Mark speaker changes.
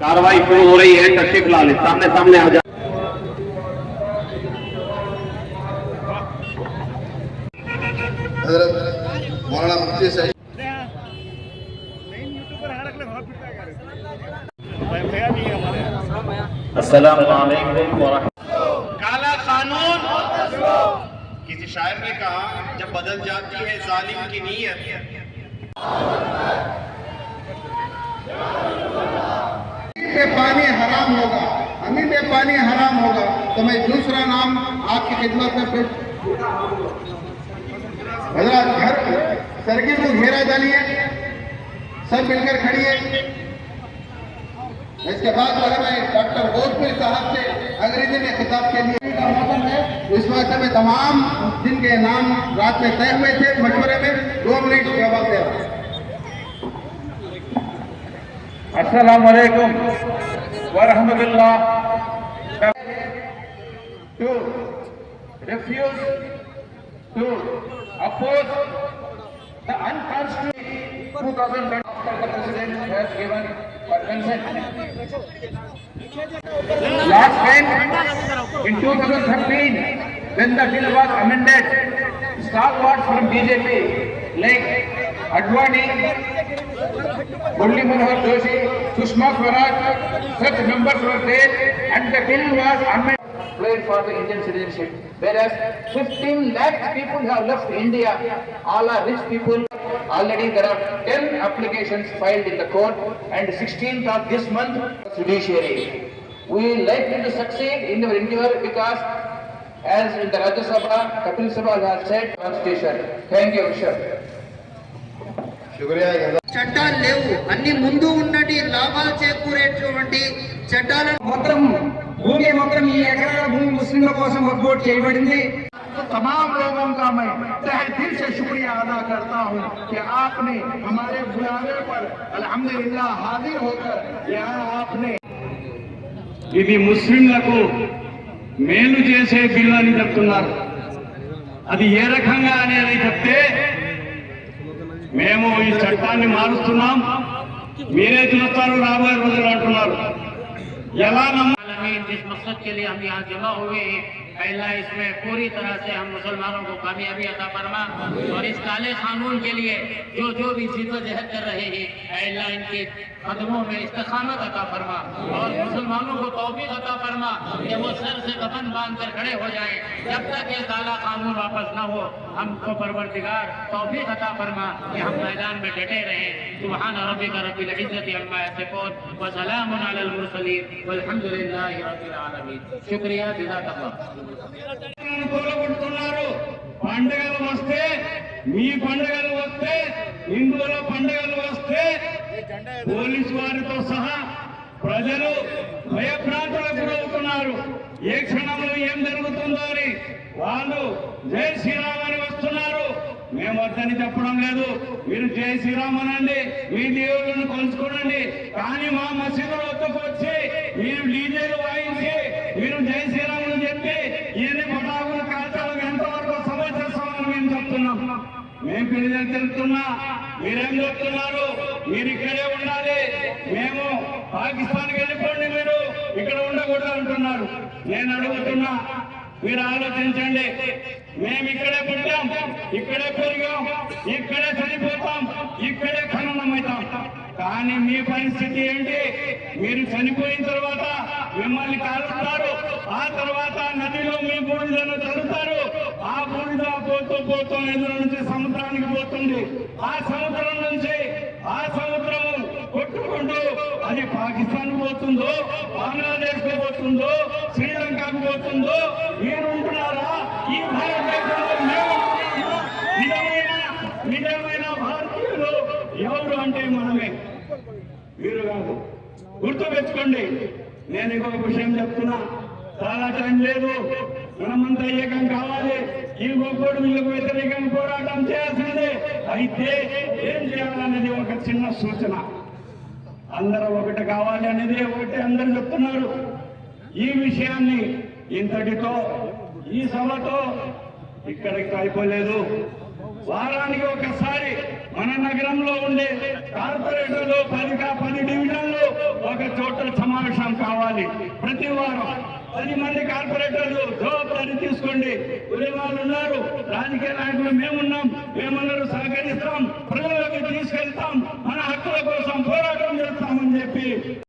Speaker 1: کاروائی شروع ہو رہی
Speaker 2: ہے تشریف لال
Speaker 3: سامنے سامنے آ السلام علیکم کالا قانون۔ کسی شاعر نے کہا جب بدل
Speaker 1: جاتی ہے ظالم کی نیت۔ حرام ہوگا۔ ہمیں بے پانی حرام ہوگا۔ تو میں دوسرا نام آپ کی خدمت میں پیش حضرات گھر سرگی کو گھیرا ڈالیے سب مل کر کھڑیے اس کے بعد اگر میں ڈاکٹر بودھپور صاحب سے انگریزی میں خطاب کے لیے اس وقت میں تمام جن کے نام رات میں طے ہوئے تھے مشورے میں، دو منٹ کے وقت
Speaker 4: ہے؟ السلام علیکم۔ Warahmatullah to refuse to oppose the unconstitutional 2020 after the president has given for consent. Last time in 2013 when the bill was amended stalwarts from BJP like Advani Murli Manohar Joshi, Sushma Swaraj, such members were there and the bill was. Played for the Indian citizenship. Whereas 15 lakh people have left India. All are rich people. Already there are 10 applications filed in the court and 16th of this month judiciary. We likely to succeed in our endeavor because as in the Rajya Sabha, Kapil Sabha has said constitution. Thank you, Bishop.
Speaker 1: शुक्रिया जज़ाक
Speaker 5: చట్టాలు లేవు అన్ని ముందు ఉన్నటి లాభాలు చేకూరేటువంటి చట్టాలను
Speaker 4: మొత్తం భూమి మొత్తం ఈ ఎకరాల భూమి ముస్లింల కోసం వర్కౌట్ చేయబడింది
Speaker 3: तमाम लोगों का मैं तहे दिल से शुक्रिया अदा करता हूँ कि आपने हमारे बुलावे पर अल्हम्दुलिल्लाह हाजिर होकर यहाँ आपने
Speaker 6: ఇది ముస్లింలకు మేలు చేసే బిల్లు అని చెప్తున్నారు అది ఏ రకంగా అనేది చెప్తే మేము ఈ చట్టాన్ని మారుస్తున్నాం. میرے چلتاروں رابع روزے لوٹنار یلا جس
Speaker 7: مقصد کے لیے ہم یہاں جمع ہوئے پہلا اس میں پوری طرح سے ہم مسلمانوں کو کامیابی عطا فرما اور اس کالے قانون کے لیے جو جو بھی جدوجہد کر رہے ہیں اللہ ان کے قدموں میں استخانت عطا فرما اور مسلمانوں کو توفیق عطا فرما کہ وہ سر سے کفن باندھ کر کھڑے ہو جائیں۔ جب تک یہ کالا قانون واپس نہ ہو، ہم کو پروردگار توفیق عطا فرما کہ ہم میدان میں ڈٹے رہیں۔ سبحان ربی ربک رب العزت عما و سلام علی المرسلین والحمد للہ رب العالمین۔ شکریہ،
Speaker 6: جزاک اللہ۔ పండుగలు వస్తే మీ పండుగలు వస్తే హిందువుల పండుగలు వస్తే పోలీసు వారితో సహా ప్రజలు భయభ్రాంతులకు గురవుతున్నారు. ఏ క్షణంలో ఏం జరుగుతుందో అని వాళ్ళు జై శ్రీరామ్ అని వస్తున్నారు. మేము వద్దని చెప్పడం లేదు. మీరు జై శ్రీరామ్ అనండి. మీ దేవుళ్ళను కొలుచుకోనండి. కానీ మా మసీదు వద్దకు వచ్చి మీరు డీజేలు వాయించి మీరు జై శ్రీరాములు చెప్పి ఈయన పటాకు కాల్చడం ఎంతవరకు సమంజసమని మేము చెప్తున్నాం మేము పిల్లలు మీరేం చెప్తున్నారు మీరు ఇక్కడే ఉండాలి. మేము పాకిస్తాన్కి వెళ్ళిపోండి మీరు. ఇక్కడ ఉండకూడదు అంటున్నారు. నేను అడుగుతున్నా మీరు ఆలోచించండి. మేము ఇక్కడే పుట్టాం ఇక్కడే పెరిగాం ఇక్కడే చనిపోతాం ఇక్కడే ఖననమవుతాం. కానీ మీ పరిస్థితి ఏంటి? మీరు చనిపోయిన తర్వాత మిమ్మల్ని కాలుస్తారు. ఆ తర్వాత నదిలో మీ బూడిదను చదువుతారు ఆ బూడిద పోతూ పోతూ ఎదురు నుంచి సముద్రానికి పోతుంది. ఆ సముద్రం నుంచి ఆ సముద్రం కొట్టుకుంటూ అది పాకిస్తాన్ పోతుందో బంగ్లాదేశ్కు పోతుందో శ్రీలంకకు పోతుందో మీరుంటున్నారా? ఈ భారతదేశంలో నిజమైన నిజమైన భారతీయులు ఎవరు అంటే మనమే. మీరు కాదు. గుర్తు పెట్టుకోండి. నేను ఇంకొక విషయం చెప్తున్నా. చాలా టైం లేదు. మనమంతా ఏకం కావాలి. ఈ గొప్పడు వీళ్ళకు వ్యతిరేకంగా పోరాటం చేయాల్సిందే. అయితే ఏం చేయాలనేది ఒక చిన్న సూచన. అందరూ ఒకటి కావాలి అనేది ఒకటి అందరు చెప్తున్నారు. ఈ విషయాన్ని ఇంతటితో ఈ సభతో ఇక్కడికి అయిపోలేదు. వారానికి ఒకసారి మన నగరంలో ఉండే కార్పొరేటర్లు పది పది డివిజన్లు ఒక చోట సమావేశం కావాలి. ప్రతి వారం పది మంది కార్పొరేటర్లు జవాబారి తీసుకోండి. వాళ్ళు ఉన్నారు రాజకీయ నాయకులు మేమున్నాం మేమందరూ సహకరిస్తాం ప్రజలకు తీసుకెళ్తాం మన హక్కుల కోసం